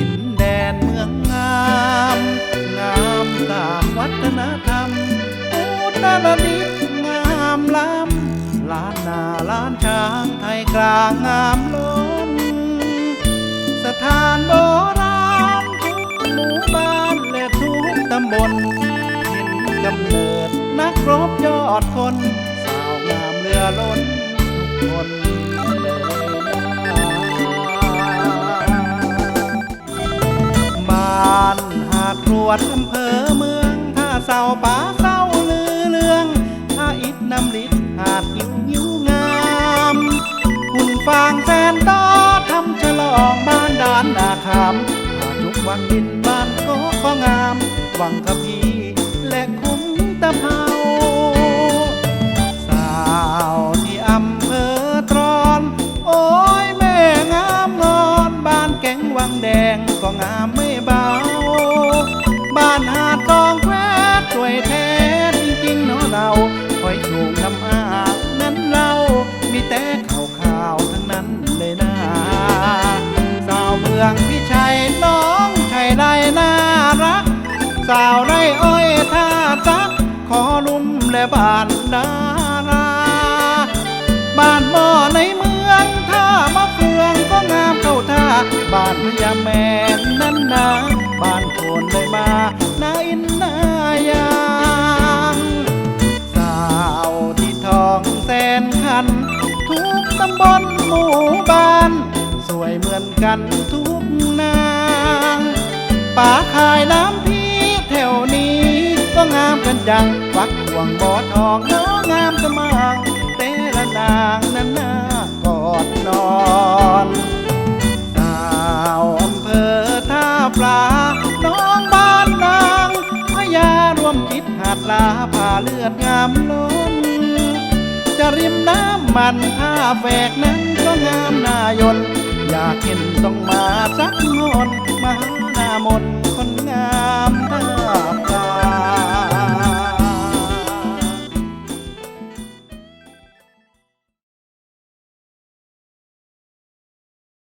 ดินแดนเมืองงาม งามตามวัฒนธรรมอุตรดิตงามล้ำล้านนาล้านช้างไทยกลางงามล้น สถานโบราณทุกหมู่บ้านและทุกตำบลเห็นกำเนิดนักรบยอดคน สาวงามเรือล้นทุกคน รวดอำเภอเมือง ถ้าเศร้าป่าเศร้าลือเรื่อง ถ้าอิดน้ำลิดหาดหิวหิวงาม คุณฟางแฟนตอทำฉลองบ้านดานนาคำหาทุกวันดินบ้านก็ก็งาม วังกะพีและคุ้มตะเภาสาวที่อำเภอตรอน โอ้ยแม่งามงอน บ้านแกงวังแดงก็งามไม่ องพี่ชัยน้องไทยไรน่ารัก สาวไรอ้อยท่าซัก ขอลุ่มและบ้านดารา บ้านหม้อในเมืองท่ามะเฟืองก็งามเข้าท่า บ้านพญาแมนนั้นนาบ้านโคนเลยมานา กันทุกนางป่าขายน้ำพี่แถวนี้ ก็งามกันจังวักห่วงบ่อทองน้องงามสมางแต่ละนางนั้นนากอดนอนสาวอำเภอท่าปลาน้องบ้านนางพญารวมจิตหาดลาผ่าเลือดงามล้นจะริมน้ำมันท่าแฝกนั้นก็งามนายน อยากเห็นต้องมาสักงอนมาหาหน้ามน